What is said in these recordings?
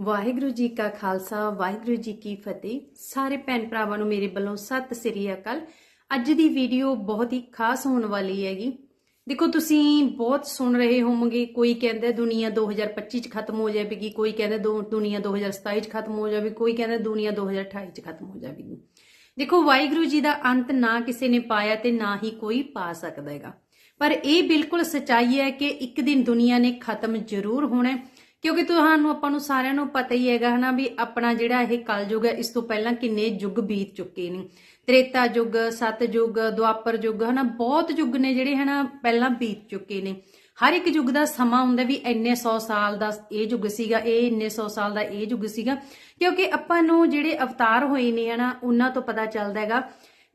ਵਾਹਿਗੁਰੂ ਜੀ ਕਾ ਖਾਲਸਾ, ਵਾਹਿਗੁਰੂ ਜੀ ਕੀ ਫਤਿਹ। ਸਾਰੇ ਭੈਣ ਭਰਾਵਾਂ ਨੂੰ ਮੇਰੇ ਵੱਲੋਂ ਸਤਿ ਸ੍ਰੀ ਅਕਾਲ। ਅੱਜ ਦੀ ਵੀਡੀਓ ਬਹੁਤ ਹੀ ਖਾਸ ਹੋਣ ਵਾਲੀ ਹੈਗੀ। ਦੇਖੋ, ਤੁਸੀਂ ਬਹੁਤ ਸੁਣ ਰਹੇ ਹੋਵੋਗੇ, ਕੋਈ ਕਹਿੰਦਾ ਦੁਨੀਆ 2025 ਚ ਖਤਮ ਹੋ ਜਾਵੇਗੀ, ਕੋਈ ਕਹਿੰਦਾ ਦੋ- ਦੁਨੀਆ 2027 ਚ ਖਤਮ ਹੋ ਜਾਵੇਗੀ, ਕੋਈ ਕਹਿੰਦਾ ਦੁਨੀਆ 2028 ਚ ਖਤਮ ਹੋ ਜਾਵੇਗੀ। ਦੇਖੋ, ਵਾਹਿਗੁਰੂ ਜੀ ਦਾ ਅੰਤ ਨਾ ਕਿਸੇ ਨੇ ਪਾਇਆ ਤੇ ਨਾ ਹੀ ਕੋਈ ਪਾ ਸਕਦਾ ਹੈਗਾ। ਪਰ ਇਹ ਬਿਲਕੁਲ ਸਚਾਈ ਹੈ ਕਿ ਇੱਕ ਦਿਨ ਦੁਨੀਆ ਨੇ ਖਤਮ ਜ਼ਰੂਰ ਹੋਣਾ ਹੈ। ਕਿਉਂਕਿ ਤੁਹਾਨੂੰ ਆਪਾਂ ਨੂੰ ਸਾਰਿਆਂ ਨੂੰ ਪਤਾ ਹੀ ਹੈਗਾ ਹਨਾ ਵੀ ਆਪਣਾ ਜਿਹੜਾ ਇਹ ਕਲਯੁਗ ਹੈ, ਇਸ ਤੋਂ ਪਹਿਲਾਂ ਕਿੰਨੇ ਯੁੱਗ ਬੀਤ ਚੁੱਕੇ ਨੇ। ਤ੍ਰੇਤਾ ਯੁੱਗ, ਸਤ ਯੁੱਗ, ਦੁਆਪਰ ਯੁੱਗ, ਹਨਾ ਬਹੁਤ ਯੁੱਗ ਨੇ ਜਿਹੜੇ ਹਨਾ ਪਹਿਲਾਂ ਬੀਤ ਚੁੱਕੇ ਨੇ। ਹਰ ਇੱਕ ਯੁੱਗ ਦਾ ਸਮਾਂ ਹੁੰਦਾ ਵੀ ਇੰਨੇ 100 ਸਾਲ ਦਾ ਇਹ ਯੁੱਗ ਸੀਗਾ, ਇਹ ਇੰਨੇ 100 ਸਾਲ ਦਾ ਇਹ ਯੁੱਗ ਸੀਗਾ। ਕਿਉਂਕਿ ਆਪਾਂ ਨੂੰ ਜਿਹੜੇ ਅਵਤਾਰ ਹੋਏ ਨੇ ਹਨਾ, ਉਹਨਾਂ ਤੋਂ ਪਤਾ ਚੱਲਦਾ ਹੈਗਾ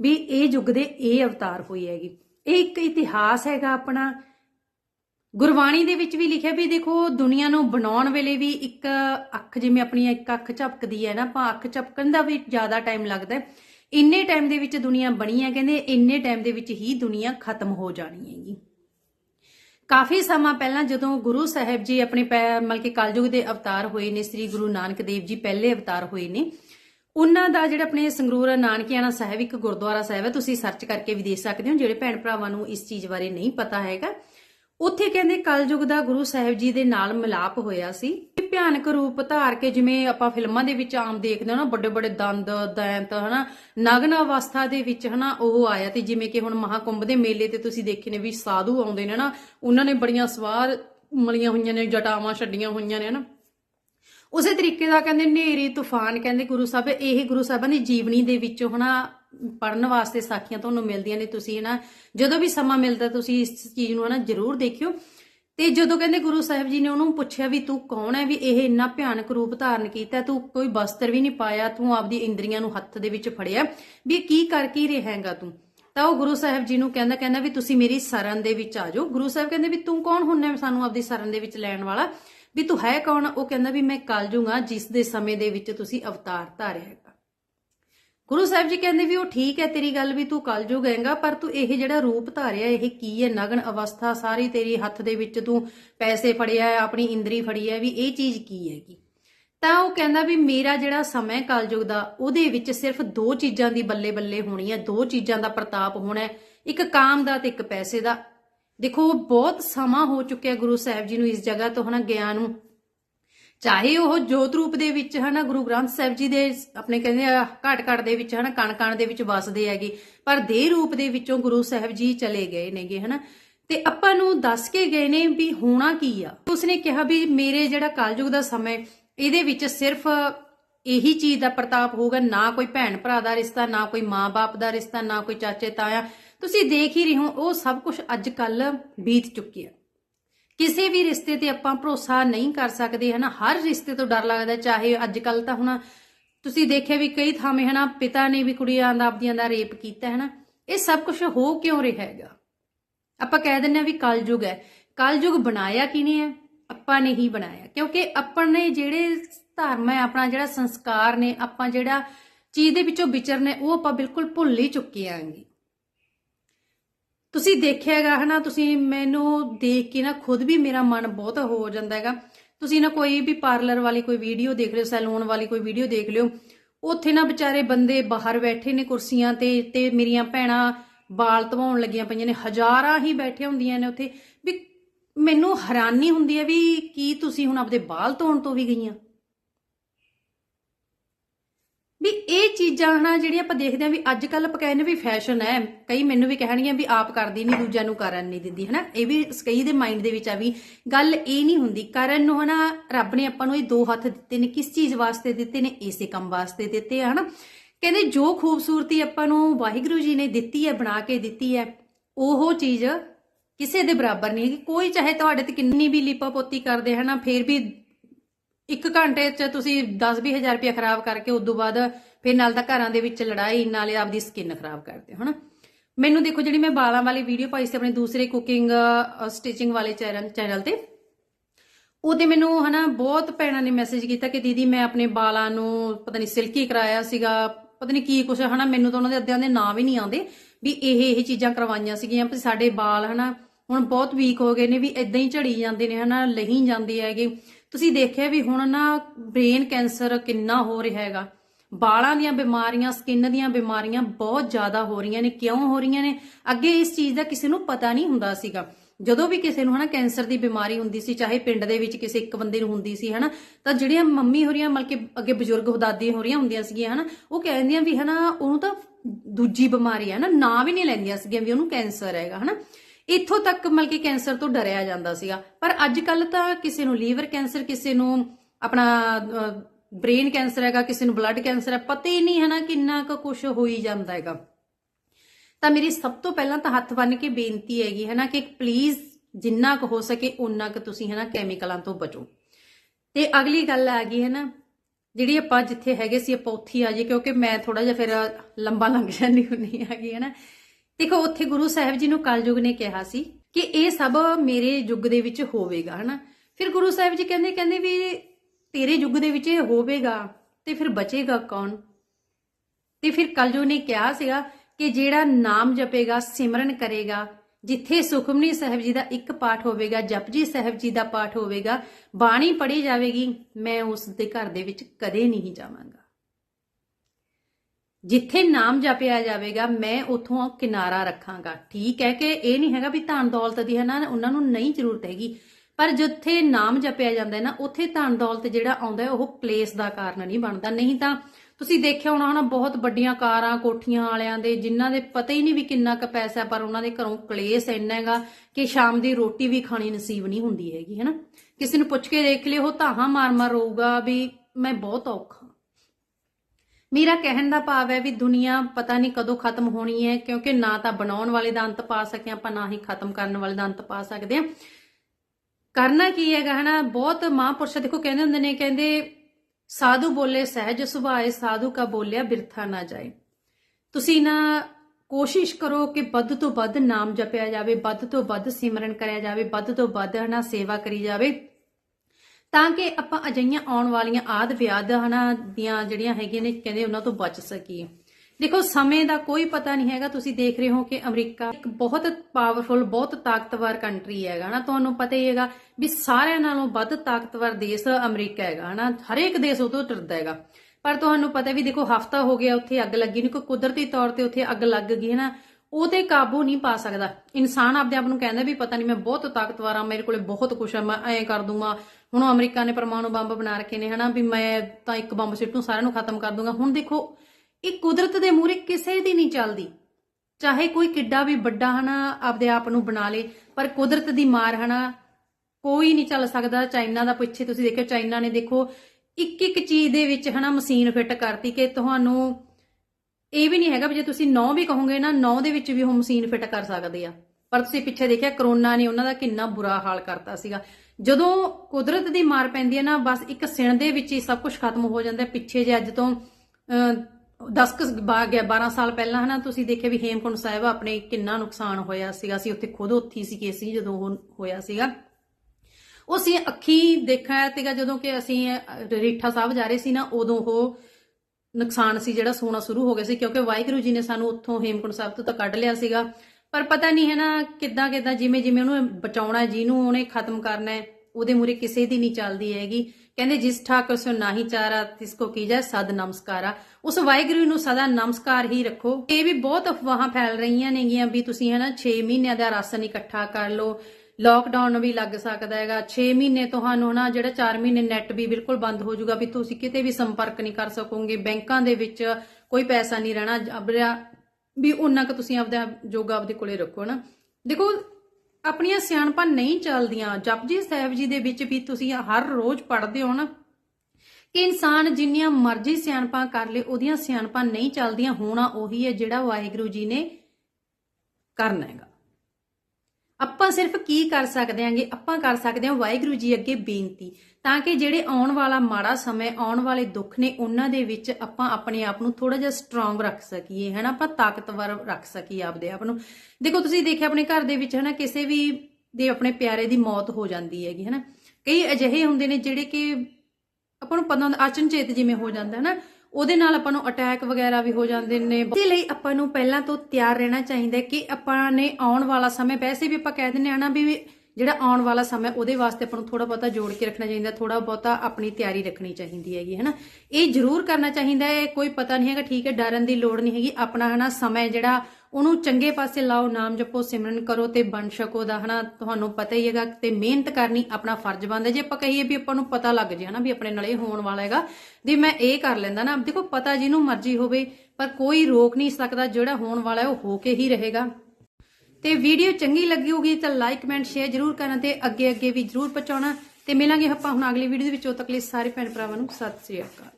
ਵੀ ਇਹ ਯੁੱਗ ਦੇ ਇਹ ਅਵਤਾਰ ਹੋਏ ਹੈਗੇ। ਇਹ ਇੱਕ ਇਤਿਹਾਸ ਹੈਗਾ ਆਪਣਾ ਗੁਰਬਾਣੀ ਦੇ ਵਿੱਚ ਵੀ ਲਿਖਿਆ ਵੀ ਦੇਖੋ, ਦੁਨੀਆ ਨੂੰ ਬਣਾਉਣ ਵੇਲੇ ਵੀ ਇੱਕ ਅੱਖ, ਜਿਵੇਂ ਆਪਣੀ ਇੱਕ ਅੱਖ ਝਪਕਦੀ ਹੈ ਨਾ, ਆਪਾਂ ਅੱਖ ਝਪਕਣ ਦਾ ਵੀ ਜ਼ਿਆਦਾ ਟਾਈਮ ਲੱਗਦਾ ਹੈ। ਇੰਨੇ ਟਾਈਮ ਦੇ ਵਿੱਚ ਦੁਨੀਆ ਬਣੀ ਹੈ, ਕਹਿੰਦੇ ਇੰਨੇ ਟਾਈਮ ਦੇ ਵਿੱਚ ਹੀ ਦੁਨੀਆ ਖਤਮ ਹੋ ਜਾਣੀ ਹੈਗੀ ਕਾਫੀ ਸਮਾਂ ਪਹਿਲਾਂ ਜਦੋਂ ਗੁਰੂ ਸਾਹਿਬ ਜੀ ਆਪਣੇ ਪੈ- ਮਤਲਬ ਕਿ ਕਲਯੁਗ ਦੇ ਅਵਤਾਰ ਹੋਏ ਨੇ, ਸ੍ਰੀ ਗੁਰੂ ਨਾਨਕ ਦੇਵ ਜੀ ਪਹਿਲੇ ਅਵਤਾਰ ਹੋਏ ਨੇ, ਉਹਨਾਂ ਦਾ ਜਿਹੜਾ ਆਪਣੇ ਸੰਗਰੂਰ ਨਾਨਕਿਆਣਾ ਸਾਹਿਬ ਇੱਕ ਗੁਰਦੁਆਰਾ ਸਾਹਿਬ ਹੈ, ਤੁਸੀਂ ਸਰਚ ਕਰਕੇ ਵੀ ਦੇਖ ਸਕਦੇ ਹੋ, ਜਿਹੜੇ ਭੈਣ ਭਰਾਵਾਂ ਨੂੰ ਇਸ ਚੀਜ਼ ਬਾਰੇ ਨਹੀਂ ਪਤਾ ਹੈਗਾ। ਉੱਥੇ ਕਹਿੰਦੇ ਕਲਯੁਗ ਦਾ ਗੁਰੂ ਸਾਹਿਬ ਜੀ ਦੇ ਨਾਲ ਮਿਲਾਪ ਹੋਇਆ ਸੀ। ਭਿਆਨਕ ਰੂਪ ਧਾਰ ਕੇ ਜਿਵੇਂ ਆਪਾਂ ਫਿਲਮਾਂ ਦੇ ਵਿੱਚ ਆਮ ਦੇਖਦੇ ਹਾਂ ਨਾ, ਵੱਡੇ ਵੱਡੇ ਦੰਦ, ਦੈਂਤ, ਹਨਾ, ਨਗਨ ਅਵਸਥਾ ਦੇ ਵਿੱਚ ਹਨਾ, ਉਹ ਆਇਆ ਤੇ ਜਿਵੇਂ ਕਿ ਹੁਣ ਮਹਾਕੁੰਭ ਦੇ ਮੇਲੇ ਤੇ ਤੁਸੀਂ ਦੇਖੇ ਨੇ ਵੀ ਸਾਧੂ ਆਉਂਦੇ ਨੇ ਨਾ ਉਹਨਾਂ ਨੇ ਬੜੀਆਂ ਸਵਾਰ ਮਲੀਆਂ ਹੋਈਆਂ ਨੇ, ਜਟਾਵਾਂ ਛੱਡੀਆਂ ਹੋਈਆਂ ਨੇ ਹਨਾ। ਉਸੇ ਤਰੀਕੇ ਦਾ ਕਹਿੰਦੇ ਨੇਰੀ ਤੂਫਾਨ ਕਹਿੰਦੇ ਗੁਰੂ ਸਾਹਿਬ, ਇਹ ਗੁਰੂ ਸਾਹਿਬਾਂ ਦੀ ਜੀਵਨੀ ਦੇ ਵਿੱਚੋਂ ਹਨਾ ਪੜਨ ਵਾਸਤੇ ਸਾਖੀਆਂ ਤੁਹਾਨੂੰ ਮਿਲਦੀਆਂ ਨੇ ਤੁਸੀਂ, ਹਨਾ? ਜਦੋਂ ਵੀ ਸਮਾਂ ਮਿਲਦਾ ਤੁਸੀਂ ਇਸ ਚੀਜ਼ ਨੂੰ, ਹਨਾ, ਜ਼ਰੂਰ ਦੇਖਿਓ। ਤੇ ਜਦੋਂ ਕਹਿੰਦੇ ਗੁਰੂ ਸਾਹਿਬ ਜੀ ਨੇ ਉਹਨੂੰ ਪੁੱਛਿਆ ਵੀ ਤੂੰ ਕੌਣ ਹੈ ਵੀ ਇਹ ਇੰਨਾ ਭਿਆਨਕ ਰੂਪ ਧਾਰਨ ਕੀਤਾ, ਤੂੰ ਕੋਈ ਵਸਤਰ ਵੀ ਨਹੀਂ ਪਾਇਆ, ਤੂੰ ਆਪਦੀ ਇੰਦਰੀਆਂ ਨੂੰ ਹੱਥ ਦੇ ਵਿੱਚ ਫੜਿਆ, ਵੀ ਇਹ ਕੀ ਕਰ, ਕੀ ਰਹੇਗਾ ਤੂੰ? ਤਾਂ ਉਹ ਗੁਰੂ ਸਾਹਿਬ ਜੀ ਨੂੰ ਕਹਿੰਦਾ ਕਹਿੰਦਾ ਵੀ ਤੁਸੀਂ ਮੇਰੀ ਸਰਨ ਦੇ ਵਿੱਚ ਆ ਜਾਓ। ਗੁਰੂ ਸਾਹਿਬ ਕਹਿੰਦੇ ਵੀ ਤੂੰ ਕੌਣ ਹੁੰਨਾ ਸਾਨੂੰ ਆਪਦੀ ਸਰਨ ਦੇ ਵਿੱਚ ਲੈਣ ਵਾਲਾ? ਵੀ ਤੂੰ ਹੈ ਕੌਣ? ਉਹ ਕਹਿੰਦਾ ਵੀ ਮੈਂ ਕਲਯੁਗਾ ਜਿਸ ਦੇ ਸਮੇਂ ਦੇ ਵਿੱਚ ਤੁਸੀਂ ਅਵਤਾਰ ਧਾਰਿਆ ਹੈਗਾ। ਗੁਰੂ ਸਾਹਿਬ ਜੀ ਕਹਿੰਦੇ ਵੀ ਉਹ ਠੀਕ ਹੈ ਤੇਰੀ ਗੱਲ ਵੀ ਤੂੰ ਕਲਯੁਗ ਹੈਗਾ ਪਰ ਤੂੰ ਇਹ ਜਿਹੜਾ ਰੂਪ ਧਾਰਿਆ, ਇਹ ਕੀ ਹੈ? ਨਗਨ ਅਵਸਥਾ, ਸਾਰੀ ਤੇਰੀ ਹੱਥ ਦੇ ਵਿੱਚ ਤੂੰ ਪੈਸੇ ਫੜਿਆ ਹੈ, ਆਪਣੀ ਇੰਦਰੀ ਫੜੀ ਹੈ ਵੀ ਇਹ ਚੀਜ਼ ਕੀ ਹੈਗੀ? ਤਾਂ ਉਹ ਕਹਿੰਦਾ ਵੀ ਮੇਰਾ ਜਿਹੜਾ ਸਮਾਂ ਹੈ ਕਲਯੁਗ ਦਾ, ਉਹਦੇ ਵਿੱਚ ਸਿਰਫ ਦੋ ਚੀਜ਼ਾਂ ਦੀ ਬੱਲੇ ਬੱਲੇ ਹੋਣੀ ਹੈ, ਦੋ ਚੀਜ਼ਾਂ ਦਾ ਪ੍ਰਤਾਪ ਹੋਣਾ ਹੈ, ਇੱਕ ਕਾਮ ਦਾ ਤੇ ਇੱਕ ਪੈਸੇ ਦਾ। ਦੇਖੋ ਬਹੁਤ ਸਮਾਂ ਹੋ ਚੁੱਕਿਆ ਗੁਰੂ ਸਾਹਿਬ ਜੀ ਨੂੰ ਇਸ ਜਗ੍ਹਾ ਤੋਂ ਹਨਾ ਗਿਆ ਨੂੰ। ਚਾਹੇ ਉਹ ਜੋਤ ਰੂਪ ਦੇ ਵਿੱਚ ਹਨਾ, ਗੁਰੂ ਗ੍ਰੰਥ ਸਾਹਿਬ ਜੀ ਦੇ ਆਪਣੇ ਕਹਿੰਦੇ ਆ ਘਾਟ ਘਾਟ ਦੇ ਵਿੱਚ ਹਨਾ ਕਣ ਕਣ ਦੇ ਵਿੱਚ ਵਸਦੇ ਹੈਗੇ, ਪਰ ਦੇਹ ਰੂਪ ਦੇ ਵਿੱਚੋਂ ਗੁਰੂ ਸਾਹਿਬ ਜੀ ਚਲੇ ਗਏ ਨੇਗੇ ਹਨਾ। ਤੇ ਆਪਾਂ ਨੂੰ ਦੱਸ ਕੇ ਗਏ ਨੇ ਵੀ ਹੋਣਾ ਕੀ ਆ। ਉਸਨੇ ਕਿਹਾ ਵੀ ਮੇਰੇ ਜਿਹੜਾ ਕਲਯੁਗ ਦਾ ਸਮਾਂ ਇਹਦੇ ਵਿੱਚ ਸਿਰਫ ਇਹੀ ਚੀਜ਼ ਦਾ ਪ੍ਰਤਾਪ ਹੋਊਗਾ, ਨਾ ਕੋਈ ਭੈਣ ਭਰਾ ਦਾ ਰਿਸ਼ਤਾ, ਨਾ ਕੋਈ ਮਾਂ-ਬਾਪ ਦਾ ਰਿਸ਼ਤਾ, ਨਾ ਕੋਈ ਚਾਚੇ ਤਾਇਆ ਤੁਸੀਂ ਦੇਖ ਹੀ ਰਹੇ ਹੋ, ਉਹ ਸਭ ਕੁਝ ਅੱਜ ਕੱਲ ਬੀਤ ਚੁੱਕਿਆ ਕਿਸੇ ਵੀ ਰਿਸ਼ਤੇ ਤੇ ਆਪਾਂ ਭਰੋਸਾ ਨਹੀਂ ਕਰ ਸਕਦੇ, ਹਨਾ? ਹਰ ਰਿਸ਼ਤੇ ਤੋਂ ਡਰ ਲੱਗਦਾ, ਚਾਹੇ ਅੱਜ ਕੱਲ ਤਾਂ ਹੁਣ ਤੁਸੀਂ ਦੇਖਿਆ ਵੀ ਕਈ ਥਾਵੇਂ, ਹਨਾ, ਪਿਤਾ ਨੇ ਵੀ ਕੁੜੀਆਂ ਦਾ, ਆਪਦੀਆਂ ਦਾ ਰੇਪ ਕੀਤਾ, ਹਨਾ? ਇਹ ਸਭ ਕੁਝ ਹੋ ਕਿਉਂ ਰਿਹਾ ਹੈਗਾ? ਆਪਾਂ ਕਹਿ ਦਿੰਦੇ ਆ ਵੀ ਕਲਯੁਗ ਹੈ। ਕਲਯੁਗ ਬਣਾਇਆ ਕਿਨੇ ਹੈ ਆਪਾਂ ਨੇ ਹੀ ਬਣਾਇਆ। ਕਿਉਂਕਿ ਆਪਣੇ ਜਿਹੜੇ ਧਰਮ ਹੈ, ਆਪਣਾ ਜਿਹੜਾ ਸੰਸਕਾਰ ਨੇ, ਆਪਾਂ ਜਿਹੜਾ ਚੀਜ਼ ਦੇ ਵਿੱਚੋਂ ਵਿਚਰਨਾ ਉਹ ਆਪਾਂ ਬਿਲਕੁਲ ਭੁੱਲ ਹੀ ਚੁੱਕੇ ਆਂਗੇ ਤੁਸੀਂ ਦੇਖਿਆਗਾ ਹਨਾ, ਤੁਸੀਂ ਮੈਨੂੰ ਦੇਖ ਕੇ ਨਾ ਖੁਦ ਵੀ ਮੇਰਾ ਮਨ ਬਹੁਤ ਹੋ ਜਾਂਦਾ ਹੈਗਾ। ਤੁਸੀਂ ਨਾ ਕੋਈ ਵੀ ਪਾਰਲਰ ਵਾਲੀ ਕੋਈ ਵੀਡੀਓ ਦੇਖ ਲਿਓ ਸੈਲੂਨ ਵਾਲੀ ਕੋਈ ਵੀਡੀਓ ਦੇਖ ਲਿਓ। ਉੱਥੇ ਨਾ ਵਿਚਾਰੇ ਬੰਦੇ ਬਾਹਰ ਬੈਠੇ ਨੇ ਕੁਰਸੀਆਂ ਤੇ ਤੇ ਮੇਰੀਆਂ ਭੈਣਾਂ ਬਾਲ ਧਵਾਉਣ ਲੱਗੀਆਂ ਪਈਆਂ ਨੇ, ਹਜ਼ਾਰਾਂ ਹੀ ਬੈਠੀਆਂ ਹੁੰਦੀਆਂ ਨੇ ਉੱਥੇ। ਵੀ ਮੈਨੂੰ ਹੈਰਾਨੀ ਹੁੰਦੀ ਹੈ ਵੀ ਕੀ ਤੁਸੀਂ ਹੁਣ ਆਪਦੇ ਬਾਲ ਧੋਣ ਤੋਂ ਵੀ ਗਈਆਂ? ਵੀ ਇਹ ਚੀਜ਼ਾਂ ਹਨਾ ਜਿਹੜੀਆਂ ਆਪਾਂ ਦੇਖਦੇ ਆਂ ਵੀ ਅੱਜ ਕੱਲ ਆਪਾਂ ਕਹਿੰਦੇ ਵੀ ਫੈਸ਼ਨ ਹੈ। ਕਈ ਮੈਨੂੰ ਵੀ ਕਹਿਣਗੀਆਂ ਵੀ ਆਪ ਕਰਦੀ ਨਹੀਂ ਦੂਜਿਆਂ ਨੂੰ ਕਰਨ ਨਹੀਂ ਦਿੰਦੀ, ਹਨਾ। ਇਹ ਵੀ ਕਈ ਦੇ ਮਾਈਂਡ ਦੇ ਵਿੱਚ ਆ ਵੀ ਗੱਲ ਇਹ ਨਹੀਂ ਹੁੰਦੀ। ਕਰਨ ਨੂੰ ਹਨਾ ਰੱਬ ਨੇ ਆਪਾਂ ਨੂੰ ਇਹ ਦੋ ਹੱਥ ਦਿੱਤੇ ਨੇ, ਕਿਸ ਚੀਜ਼ ਵਾਸਤੇ ਦਿੱਤੇ ਨੇ? ਇਸੇ ਕੰਮ ਵਾਸਤੇ ਦਿੱਤੇ ਆ, ਹਨਾ। ਕਹਿੰਦੇ ਜੋ ਖੂਬਸੂਰਤੀ ਆਪਾਂ ਨੂੰ ਵਾਹਿਗੁਰੂ ਜੀ ਨੇ ਦਿੱਤੀ ਹੈ, ਬਣਾ ਕੇ ਦਿੱਤੀ ਹੈ, ਉਹ ਚੀਜ਼ ਕਿਸੇ ਦੇ ਬਰਾਬਰ ਨਹੀਂ ਹੈਗੀ। ਕੋਈ ਚਾਹੇ ਤੁਹਾਡੇ ਤੇ ਕਿੰਨੀ ਵੀ ਲਿਪਾ ਪੋਤੀ ਕਰਦੇ, ਹਨਾ, ਫੇਰ ਵੀ ਇੱਕ ਘੰਟੇ 'ਚ ਤੁਸੀਂ 10 ਹਜ਼ਾਰ ਰੁਪਏ ਖਰਾਬ ਕਰਕੇ ਉਸ ਤੋਂ ਬਾਅਦ ਫਿਰ ਨਾਲ ਤਾਂ ਘਰਾਂ ਦੇ ਵਿੱਚ ਲੜਾਈ, ਨਾਲੇ ਆਪਦੀ ਸਕਿਨ ਖਰਾਬ ਕਰਦੇ ਹਨਾ? ਮੈਨੂੰ ਦੇਖੋ, ਜਿਹੜੀ ਮੈਂ ਬਾਲਾਂ ਵਾਲੀ ਵੀਡੀਓ ਪਾਈ ਸੀ ਆਪਣੇ ਦੂਸਰੇ ਕੁਕਿੰਗ ਸਟਿਚਿੰਗ ਵਾਲੇ ਚੈਨਲ ਤੇ, ਉਹਦੇ ਮੈਨੂੰ, ਹਨਾ, ਬਹੁਤ ਭੈਣਾਂ ਨੇ ਮੈਸੇਜ ਕੀਤਾ ਕਿ ਦੀਦੀ ਮੈਂ ਆਪਣੇ ਬਾਲਾਂ ਨੂੰ ਪਤਾ ਨਹੀਂ ਸਿਲਕੀ ਕਰਾਇਆ ਸੀਗਾ, ਪਤਾ ਨਹੀਂ ਕੀ ਕੁਛ, ਹਨਾ, ਮੈਨੂੰ ਤਾਂ ਉਹਨਾਂ ਦੇ ਅੱਧਿਆਂ ਦੇ ਨਾਂ ਵੀ ਨਹੀਂ ਆਉਂਦੇ ਵੀ ਇਹ ਇਹ ਚੀਜ਼ਾਂ ਕਰਵਾਈਆਂ ਸੀਗੀਆਂ, ਵੀ ਸਾਡੇ ਬਾਲ, ਹਨਾ, ਹੁਣ ਬਹੁਤ ਵੀਕ ਹੋ ਗਏ ਨੇ, ਵੀ ਇਦਾਂ ਹੀ ਝੜੀ ਜਾਂਦੇ ਨੇ, ਹਨਾ, ਲਹੀ ਜਾਂਦੇ ਹੈਗੇ। ਤੁਸੀਂ ਦੇਖਿਆ ਵੀ ਹੁਣ ਨਾ ਬ੍ਰੇਨ ਕੈਂਸਰ ਕਿੰਨਾ ਹੋ ਰਿਹਾ ਹੈਗਾ। ਬਾਲਾਂ ਦੀਆਂ ਬਿਮਾਰੀਆਂ ਸਕਿਨ ਦੀਆਂ ਬਿਮਾਰੀਆਂ ਬਹੁਤ ਜ਼ਿਆਦਾ ਹੋ ਰਹੀਆਂ ਨੇ। ਕਿਉਂ ਹੋ ਰਹੀਆਂ ਨੇ? ਅੱਗੇ ਇਸ ਚੀਜ਼ ਦਾ ਕਿਸੇ ਨੂੰ ਪਤਾ ਨਹੀਂ ਹੁੰਦਾ ਸੀਗਾ। ਜਦੋਂ ਵੀ ਕਿਸੇ ਨੂੰ ਹਨਾ ਕੈਂਸਰ ਦੀ ਬਿਮਾਰੀ ਹੁੰਦੀ ਸੀ, ਚਾਹੇ ਪਿੰਡ ਦੇ ਵਿੱਚ ਕਿਸੇ ਇੱਕ ਬੰਦੇ ਨੂੰ ਹੁੰਦੀ ਸੀ ਹਨਾ, ਤਾਂ ਜਿਹੜੀਆਂ ਮੰਮੀ ਹੋਰੀਆਂ ਮਤਲਬ ਕਿ ਅੱਗੇ ਬਜ਼ੁਰਗ ਦਾਦੀ ਹੋ ਰਹੀਆਂ ਹੁੰਦੀਆਂ ਸੀਗੀਆਂ ਹਨਾ, ਉਹ ਕਹਿੰਦੀਆਂ ਵੀ ਹਨਾ ਉਹਨੂੰ ਤਾਂ ਦੂਜੀ ਬਿਮਾਰੀ ਹੈ ਨਾ ਨਾਂ ਵੀ ਨਹੀਂ ਲੈਂਦੀਆਂ ਸੀਗੀਆਂ ਵੀ ਉਹਨੂੰ ਕੈਂਸਰ ਹੈਗਾ ਹਨਾ। ਇੱਥੋਂ ਤੱਕ ਮਤਲਬ ਕਿ ਕੈਂਸਰ ਤੋਂ ਡਰਿਆ ਜਾਂਦਾ ਸੀਗਾ। ਪਰ ਅੱਜ ਕੱਲ ਤਾਂ ਕਿਸੇ ਨੂੰ ਲੀਵਰ ਕੈਂਸਰ, ਕਿਸੇ ਨੂੰ ਆਪਣਾ ਬ੍ਰੇਨ ਕੈਂਸਰ ਹੈਗਾ, ਕਿਸੇ ਨੂੰ ਬਲੱਡ ਕੈਂਸਰ ਹੈ, ਪਤਾ ਹੀ ਨਹੀਂ ਹੈ ਨਾ ਕਿੰਨਾ ਕੁ ਕੁਝ ਹੋਈ ਜਾਂਦਾ ਹੈਗਾ। ਤਾਂ ਮੇਰੀ ਸਭ ਤੋਂ ਪਹਿਲਾਂ ਤਾਂ ਹੱਥ ਬੰਨ ਕੇ ਬੇਨਤੀ ਹੈਗੀ ਹੈ ਨਾ ਕਿ ਪਲੀਜ਼ ਜਿੰਨਾ ਕੁ ਹੋ ਸਕੇ ਉਨਾ ਕੁ ਤੁਸੀਂ ਹੈ ਨਾ ਕੈਮੀਕਲਾਂ ਤੋਂ ਬਚੋ। ਤੇ ਅਗਲੀ ਗੱਲ ਆ ਗਈ ਹੈ ਨਾ ਜਿਹੜੀ ਆਪਾਂ ਜਿੱਥੇ ਹੈਗੇ ਸੀ ਆਪਾਂ ਉੱਥੇ ਹੀ ਆ ਜੀ ਕਿਉਂਕਿ ਮੈਂ ਥੋੜਾ ਜਿਹਾ ਫਿਰ ਲੰਬਾ ਲੰਘ ਜਾਂਦੀ ਹੁੰਨੀ ਹੈਗੀ ਹੈ ਨਾ ਦੇਖੋ, ਉੱਥੇ ਗੁਰੂ ਸਾਹਿਬ ਜੀ ਨੂੰ ਕਲਯੁਗ ਨੇ ਕਿਹਾ ਸੀ ਕਿ ਇਹ ਸਭ ਮੇਰੇ ਯੁੱਗ ਦੇ ਵਿੱਚ ਹੋਵੇਗਾ, ਹਨਾ? ਫਿਰ ਗੁਰੂ ਸਾਹਿਬ ਜੀ ਕਹਿੰਦੇ ਕਹਿੰਦੇ ਵੀ ਤੇਰੇ ਯੁੱਗ ਦੇ ਵਿੱਚ ਇਹ ਹੋਵੇਗਾ ਤੇ ਫਿਰ ਬਚੇਗਾ ਕੌਣ? ਤੇ ਫਿਰ ਕਲਯੁਗ ਨੇ ਕਿਹਾ ਸੀਗਾ ਕਿ ਜਿਹੜਾ ਨਾਮ ਜਪੇਗਾ, ਸਿਮਰਨ ਕਰੇਗਾ, ਜਿੱਥੇ ਸੁਖਮਨੀ ਸਾਹਿਬ ਜੀ ਦਾ ਇੱਕ ਪਾਠ ਹੋਵੇਗਾ, ਜਪਜੀ ਸਾਹਿਬ ਜੀ ਦਾ ਪਾਠ ਹੋਵੇਗਾ, ਬਾਣੀ ਪੜ੍ਹੀ ਜਾਵੇਗੀ, ਮੈਂ ਉਸ ਦੇ ਘਰ ਦੇ ਵਿੱਚ ਕਦੇ ਨਹੀਂ ਜਾਵਾਂਗਾ। ਜਿੱਥੇ ਨਾਮ ਜਪਿਆ ਜਾਵੇਗਾ, ਮੈਂ ਉਥੋਂ ਕਿਨਾਰਾ ਰੱਖਾਂਗਾ। ਠੀਕ ਹੈ ਕਿ ਇਹ ਨਹੀਂ ਹੈਗਾ ਵੀ ਧਨ ਦੌਲਤ ਦੀ ਹੈ ਨਾ, ਉਹਨਾਂ ਨੂੰ ਨਹੀਂ ਜ਼ਰੂਰਤ ਹੈਗੀ। ਪਰ ਜਿੱਥੇ ਨਾਮ ਜਪਿਆ ਜਾਂਦਾ ਹੈ ਨਾ, ਉੱਥੇ ਧਨ ਦੌਲਤ ਜਿਹੜਾ ਆਉਂਦਾ ਹੈ, ਉਹ ਪਲੇਸ ਦਾ ਕਾਰਨ ਨਹੀਂ ਬਣਦਾ। ਨਹੀਂ ਤਾਂ ਤੁਸੀਂ ਦੇਖਿਆ ਹੋਣਾ ਹਨਾ ਬਹੁਤ ਵੱਡੀਆਂ ਕਾਰਾਂ, ਕੋਠੀਆਂ ਵਾਲਿਆਂ ਦੇ, ਜਿਨ੍ਹਾਂ ਦੇ ਪਤਾ ਹੀ ਨਹੀਂ ਵੀ ਕਿੰਨਾ ਕੁ ਪੈਸਾ, ਪਰ ਉਹਨਾਂ ਦੇ ਘਰੋਂ ਕਲੇਸ਼ ਇੰਨਾ ਹੈਗਾ ਕਿ ਸ਼ਾਮ ਦੀ ਰੋਟੀ ਵੀ ਖਾਣੀ ਨਸੀਬ ਨਹੀਂ ਹੁੰਦੀ ਹੈਗੀ, ਹਨਾ? ਕਿਸੇ ਨੂੰ ਪੁੱਛ ਕੇ ਦੇਖ ਲਿਓ, ਉਹ ਧਾਹਾਂ ਮਾਰ ਮਾਰ ਰੋਊਗਾ ਵੀ, ਮੈਂ ਬਹੁਤ ਔਖਾ ਮੇਰਾ ਕਹਿਣ ਦਾ ਭਾਵ ਹੈ ਵੀ ਦੁਨੀਆ ਪਤਾ ਨਹੀਂ ਕਦੋਂ ਖਤਮ ਹੋਣੀ ਹੈ, ਕਿਉਂਕਿ ਨਾ ਤਾਂ ਬਣਾਉਣ ਵਾਲੇ ਦਾ ਅੰਤ ਪਾ ਸਕੇ, ਆਪਾਂ ਨਾ ਹੀ ਖਤਮ ਕਰਨ ਵਾਲੇ ਦਾ ਅੰਤ ਪਾ ਸਕਦੇ ਹਾਂ। ਕਰਨਾ ਕੀ ਹੈਗਾ, ਹਨਾ? ਬਹੁਤ ਮਹਾਂਪੁਰਸ਼ ਦੇਖੋ, ਕਹਿੰਦੇ ਹੁੰਦੇ ਨੇ, ਕਹਿੰਦੇ, ਸਾਧੂ ਬੋਲੇ ਸਹਿਜ ਸੁਭਾਏ, ਸਾਧੂ ਕਾ ਬੋਲਿਆ ਬਿਰਥਾ ਨਾ ਜਾਏ। ਤੁਸੀਂ ਨਾ ਕੋਸ਼ਿਸ਼ ਕਰੋ ਕਿ ਵੱਧ ਤੋਂ ਵੱਧ ਨਾਮ ਜਪਿਆ ਜਾਵੇ, ਵੱਧ ਤੋਂ ਵੱਧ ਸਿਮਰਨ ਕਰਿਆ ਜਾਵੇ, ਵੱਧ ਤੋਂ ਵੱਧ, ਹਨਾ, ਸੇਵਾ ਕਰੀ ਜਾਵੇ। ਤਾਂ ਕਿ ਆਪਾਂ ਅਜਈਆਂ ਆਉਣ ਵਾਲੀਆਂ ਆਦ ਵਿਆਦ ਹਨਾ ਦੀਆਂ ਜਿਹੜੀਆਂ ਹੈਗੀਆਂ ਨੇ ਕਹਿੰਦੇ ਉਹਨਾਂ ਤੋਂ ਬਚ ਸਕੀਏ। ਦੇਖੋ, ਸਮੇਂ ਦਾ ਕੋਈ ਪਤਾ ਨਹੀਂ ਹੈਗਾ। ਤੁਸੀਂ ਦੇਖ ਰਹੇ ਹੋ ਕਿ ਅਮਰੀਕਾ ਇੱਕ ਬਹੁਤ ਪਾਵਰਫੁਲ ਬਹੁਤ ਤਾਕਤਵਰ ਕੰਟਰੀ ਹੈਗਾ ਨਾ ਤੁਹਾਨੂੰ ਪਤਾ ਹੀ ਹੈਗਾ ਵੀ ਸਾਰਿਆਂ ਨਾਲੋਂ ਵੱਧ ਤਾਕਤਵਰ ਦੇਸ਼ ਅਮਰੀਕਾ ਹੈਗਾ ਹਨਾ। ਹਰੇਕ ਦੇਸ਼ ਉਹ ਤੋਂ ਡਰਦਾ ਹੈਗਾ। ਪਰ ਤੁਹਾਨੂੰ ਪਤਾ ਵੀ ਦੇਖੋ, ਹਫਤਾ ਹੋ ਗਿਆ, ਉੱਥੇ ਅੱਗ ਲੱਗੀ ਨਹੀਂ ਕੋਈ ਕੁਦਰਤੀ ਤੌਰ ਤੇ ਉੱਥੇ ਅੱਗ ਲੱਗ ਗਈ ਹੈ ਨਾ ਉਹ ਤੇ ਕਾਬੂ ਨਹੀਂ ਪਾ ਸਕਦਾ। ਇਨਸਾਨ ਆਪਦੇ ਆਪ ਨੂੰ ਕਹਿੰਦਾ ਵੀ ਪਤਾ ਨਹੀਂ ਮੈਂ ਬਹੁਤ ਤਾਕਤਵਰ ਆ ਮੇਰੇ ਕੋਲੇ ਬਹੁਤ ਕੁਛ ਆ, ਮੈਂ ਐਂ ਕਰ ਦੂੰਗਾ ਹੁਣ ਅਮਰੀਕਾ ਨੇ ਪਰਮਾਣੂ ਬੰਬ ਬਣਾ ਰੱਖੇ ਨੇ, ਹਨਾ, ਵੀ ਮੈਂ ਤਾਂ ਇੱਕ ਬੰਬ ਸਿੱਟੂ ਸਾਰਿਆਂ ਨੂੰ ਖਤਮ ਕਰ ਦੂੰਗਾ। ਹੁਣ ਦੇਖੋ, ਇਹ ਕੁਦਰਤ ਦੇ ਮੂਹਰੇ ਕਿਸੇ ਦੀ ਨਹੀਂ ਚੱਲਦੀ। ਚਾਹੇ ਕੋਈ ਕਿੱਡਾ ਵੀ ਵੱਡਾ, ਹਨਾ, ਆਪਦੇ ਆਪ ਨੂੰ ਬਣਾ ਲੇ, ਪਰ ਕੁਦਰਤ ਦੀ ਮਾਰ, ਹਨਾ, ਕੋਈ ਨਹੀਂ ਚੱਲ ਸਕਦਾ। ਚਾਈਨਾ ਦਾ ਪਿੱਛੇ ਤੁਸੀਂ ਦੇਖਿਓ, ਚਾਈਨਾ ਨੇ ਦੇਖੋ ਇੱਕ ਇੱਕ ਚੀਜ਼ ਦੇ ਵਿੱਚ, ਹਨਾ, ਮਸ਼ੀਨ ਫਿੱਟ ਕਰਤੀ ਕਿ ਤੁਹਾਨੂੰ ਇਹ ਵੀ ਨਹੀਂ ਹੈਗਾ ਵੀ ਜੇ ਤੁਸੀਂ 9 ਵੀ ਕਹੋਗੇ ਨਾ 9 ਦੇ ਵਿੱਚ ਵੀ ਉਹ ਮਸ਼ੀਨ ਫਿੱਟ ਕਰ ਸਕਦੇ ਆ। ਪਰ ਤੁਸੀਂ ਪਿੱਛੇ ਦੇਖਿਆ, ਕਰੋਨਾ ਨੇ ਉਹਨਾਂ ਦਾ ਕਿੰਨਾ ਬੁਰਾ ਹਾਲ ਕਰਤਾ ਸੀਗਾ। ਜਦੋਂ ਕੁਦਰਤ ਦੀ ਮਾਰ ਪੈਂਦੀ ਹੈ ਨਾ, ਬਸ ਇੱਕ ਸਿਣ ਦੇ ਵਿੱਚ ਹੀ ਸਭ ਕੁਝ ਖਤਮ ਹੋ ਜਾਂਦਾ ਪਿੱਛੇ ਜੇ ਅੱਜ ਤੋਂ 10 12 ਸਾਲ ਪਹਿਲਾਂ ਹਨਾ, ਤੁਸੀਂ ਦੇਖਿਆ ਵੀ ਹੇਮਕੁੰਟ ਸਾਹਿਬ ਆਪਣੇ ਕਿੰਨਾ ਨੁਕਸਾਨ ਹੋਇਆ ਸੀਗਾ। ਅਸੀਂ ਉੱਥੇ ਖੁਦ ਉੱਥੀ ਸੀ ਕਿ ਸੀ ਜਦੋਂ ਉਹ ਹੋਇਆ ਸੀਗਾ। ਉਹ ਅਸੀਂ ਅੱਖੀ ਦੇਖਿਆ ਸੀਗਾ, ਜਦੋਂ ਕਿ ਅਸੀਂ ਰੀਠਾ ਸਾਹਿਬ ਜਾ ਰਹੇ ਸੀ ਨਾ, ਉਦੋਂ ਉਹ ਨੁਕਸਾਨ ਸੀ ਜਿਹੜਾ ਸੋਨਾ ਸ਼ੁਰੂ ਹੋ ਗਿਆ ਸੀ, ਕਿਉਂਕਿ ਵਾਹਿਗੁਰੂ ਜੀ ਨੇ ਸਾਨੂੰ ਉੱਥੋਂ ਹੇਮਕੁੰਟ ਸਾਹਿਬ ਤੋਂ ਤਾਂ ਕੱਢ ਲਿਆ ਸੀਗਾ। ਪਰ ਪਤਾ ਨਹੀਂ ਹੈ ਨਾ ਕਿੱਦਾਂ ਕਿੱਦਾਂ ਜਿਵੇਂ ਜਿਵੇਂ ਉਹਨੂੰ ਬਚਾਉਣਾ, ਜਿਹਨੂੰ ਉਹਨੇ ਖਤਮ ਕਰਨਾ ਹੈ, ਉਹਦੇ ਮੂਰੇ ਕਿਸੇ ਦੀ ਨਹੀਂ ਚੱਲਦੀ ਹੈਗੀ। ਕਹਿੰਦੇ ਜਿਸ ਠਾਕੁਰ ਸੋ ਨਾਹੀ ਚਾਰਾ, ਤਿਸ ਕੋ ਕੀਜੈ ਸਦ ਨਮਸਕਾਰਾ। ਉਸ ਵਾਹਿਗੁਰੂ ਨੂੰ ਸਦਾ ਨਮਸਕਾਰ ਹੀ ਰੱਖੋ। ਇਹ ਵੀ ਬਹੁਤ ਅਫਵਾਹਾਂ ਫੈਲ ਰਹੀਆਂ ਨੇਗੀਆਂ ਵੀ ਤੁਸੀਂ ਹੈ 6 ਮਹੀਨਿਆਂ ਦਾ ਰਾਸ਼ਨ ਇਕੱਠਾ ਕਰ ਲਓ। ਲੋਕਡਾਊਨ ਵੀ ਲੱਗ ਸਕਦਾ ਹੈਗਾ। 6 ਮਹੀਨੇ ਤੁਹਾਨੂੰ ਨਾ ਜਿਹੜਾ 4 ਮਹੀਨੇ ਨੈਟ ਵੀ ਬਿਲਕੁਲ ਬੰਦ ਹੋ ਜਾਊਗਾ ਵੀ ਤੁਸੀਂ ਕਿਤੇ ਵੀ ਸੰਪਰਕ ਨਹੀਂ ਕਰ ਸਕੋਗੇ। ਬੈਂਕਾਂ ਦੇ ਵਿੱਚ ਕੋਈ ਪੈਸਾ ਨਹੀਂ ਰਹਿਣਾ। ਵੀ ਉਹਨਾਂ ਕ ਤੁਸੀਂ ਆਪਦਾ ਜੋਗਾ ਆਪਦੇ ਕੋਲੇ ਰੱਖੋ ਨਾ। ਦੇਖੋ, ਆਪਣੀਆਂ ਸਿਆਣਪਾਂ ਨਹੀਂ ਚੱਲਦੀਆਂ। ਜਪਜੀ ਸਾਹਿਬ ਜੀ ਦੇ ਵਿੱਚ ਵੀ ਤੁਸੀਂ ਹਰ ਰੋਜ਼ ਪੜ੍ਹਦੇ ਹੋ ਨਾ ਕਿ ਇਨਸਾਨ ਜਿੰਨੀਆਂ ਮਰਜ਼ੀ ਸਿਆਣਪਾਂ ਕਰ ਲੇ, ਉਹਦੀਆਂ ਸਿਆਣਪਾਂ ਨਹੀਂ ਚੱਲਦੀਆਂ। ਹੋਣਾ ਉਹੀ ਹੈ ਜਿਹੜਾ ਵਾਹਿਗੁਰੂ ਜੀ ਨੇ ਕਰਨਾ ਹੈਗਾ। ਆਪਾਂ ਸਿਰਫ ਕੀ ਕਰ ਸਕਦੇ ਹਾਂਗੇ? ਆਪਾਂ ਕਰ ਸਕਦੇ ਹਾਂ ਵਾਹਿਗੁਰੂ ਜੀ ਅੱਗੇ ਬੇਨਤੀ। ਤਾਂ ਕਿ ਜਿਹੜੇ ਆਉਣ ਵਾਲਾ ਮਾੜਾ ਸਮੇਂ, ਆਉਣ ਵਾਲੇ ਦੁੱਖ ਨੇ, ਉਹਨਾਂ ਦੇ ਵਿੱਚ ਆਪਾਂ ਆਪਣੇ ਆਪ ਨੂੰ ਥੋੜਾ ਜਿਹਾ ਸਟਰੋਂਗ ਰੱਖ ਸਕੀਏ, ਹਨਾ? ਆਪਾਂ ਤਾਕਤਵਰ ਰੱਖ ਸਕੀਏ ਆਪਦੇ ਆਪ ਨੂੰ। ਦੇਖੋ, ਤੁਸੀਂ ਦੇਖਿਆ ਆਪਣੇ ਘਰ ਦੇ ਵਿੱਚ, ਹਨਾ, ਕਿਸੇ ਵੀ ਦੇ ਆਪਣੇ ਪਿਆਰੇ ਦੀ ਮੌਤ ਹੋ ਜਾਂਦੀ ਹੈਗੀ, ਹਨਾ? ਕਈ ਅਜਿਹੇ ਹੁੰਦੇ ਨੇ ਜਿਹੜੇ ਕਿ ਆਪਾਂ ਨੂੰ ਪਤਾ ਹੁੰਦਾ, ਅਚਨਚੇਤ ਜਿਵੇਂ ਹੋ ਜਾਂਦਾ ਹੈ ਉਹਦੇ ਨਾਲ ਆਪਾਂ ਨੂੰ ਅਟੈਕ ਵਗੈਰਾ ਵੀ ਹੋ ਜਾਂਦੇ ਨੇ। ਇਸ ਲਈ ਆਪਾਂ ਨੂੰ ਪਹਿਲਾਂ ਤੋਂ ਤਿਆਰ ਰਹਿਣਾ ਚਾਹੀਦਾ ਹੈ ਕਿ ਆਪਾਂ ਨੇ ਆਉਣ ਵਾਲਾ ਸਮੇਂ, ਵੈਸੇ ਵੀ ਆਪਾਂ ਕਹਿ ਦਿੰਦੇ ਆ ਨਾ ਵੀ ਜਿਹੜਾ ਆਉਣ ਵਾਲਾ ਸਮਾਂ, ਉਹਦੇ ਵਾਸਤੇ ਆਪਾਂ ਨੂੰ ਥੋੜਾ ਬਹੁਤਾ ਜੋੜ ਕੇ ਰੱਖਣਾ ਚਾਹੀਦਾ ਥੋੜਾ ਬਹੁਤਾ ਆਪਣੀ ਤਿਆਰੀ ਰੱਖਣੀ ਚਾਹੀਦੀ ਹੈਗੀ, ਹਨਾ? ਇਹ ਜ਼ਰੂਰ ਕਰਨਾ ਚਾਹੀਦਾ ਹੈ, ਕੋਈ ਪਤਾ ਨਹੀਂ ਹੈਗਾ, ਠੀਕ ਹੈ, ਡਰਨ ਦੀ ਲੋੜ ਨਹੀਂ ਹੈਗੀ, ਆਪਣਾ ਹਨਾ, ਸਮਾਂ ਜਿਹੜਾ ਉਹਨੂੰ ਚੰਗੇ ਪਾਸੇ ਲਾਓ, ਨਾਮ ਜਪੋ, ਸਿਮਰਨ ਕਰੋ ਤੇ ਬਣ ਸਕੋ ਦਾ, ਹਨਾ? ਤੁਹਾਨੂੰ ਪਤਾ ਹੀ ਹੈਗਾ ਤੇ ਮਿਹਨਤ ਕਰਨੀ ਆਪਣਾ ਫਰਜ਼ ਬਣਦਾ। ਜੇ ਆਪਾਂ ਕਹੀਏ ਵੀ ਆਪਾਂ ਨੂੰ ਪਤਾ ਲੱਗ ਜੇ, ਹਨਾ, ਵੀ ਆਪਣੇ ਨਾਲ ਇਹ ਹੋਣ ਵਾਲਾ ਹੈਗਾ, ਵੀ ਮੈਂ ਇਹ ਕਰ ਲੈਂਦਾ ਨਾ, ਦੇਖੋ ਪਤਾ ਜਿਹਨੂੰ ਮਰਜ਼ੀ ਹੋਵੇ, ਪਰ ਕੋਈ ਰੋਕ ਨਹੀਂ ਸਕਦਾ, ਜਿਹੜਾ ਹੋਣ ਵਾਲਾ ਹੈ ਉਹ ਹੋ ਕੇ ਹੀ ਰਹੇਗਾ। ਤੇ ਵੀਡੀਓ ਚੰਗੀ ਲੱਗੀ ਹੋਗੀ ਤਾਂ ਲਾਈਕ ਕਮੈਂਟ ਸ਼ੇਅਰ ਜਰੂਰ ਕਰਨਾ ਤੇ ਅੱਗੇ ਅੱਗੇ ਵੀ ਜਰੂਰ ਪਹੁੰਚਾਉਣਾ। ਤੇ ਮਿਲਾਂਗੇ ਆਪਾਂ ਹੁਣ ਅਗਲੀ ਵੀਡੀਓ ਦੇ ਵਿੱਚ। ਉਦੋਂ ਤੱਕ ਲਈ ਸਾਰੇ ਭੈਣ ਭਰਾਵਾਂ ਨੂੰ ਸਤਿ ਸ੍ਰੀ ਅਕਾਲ।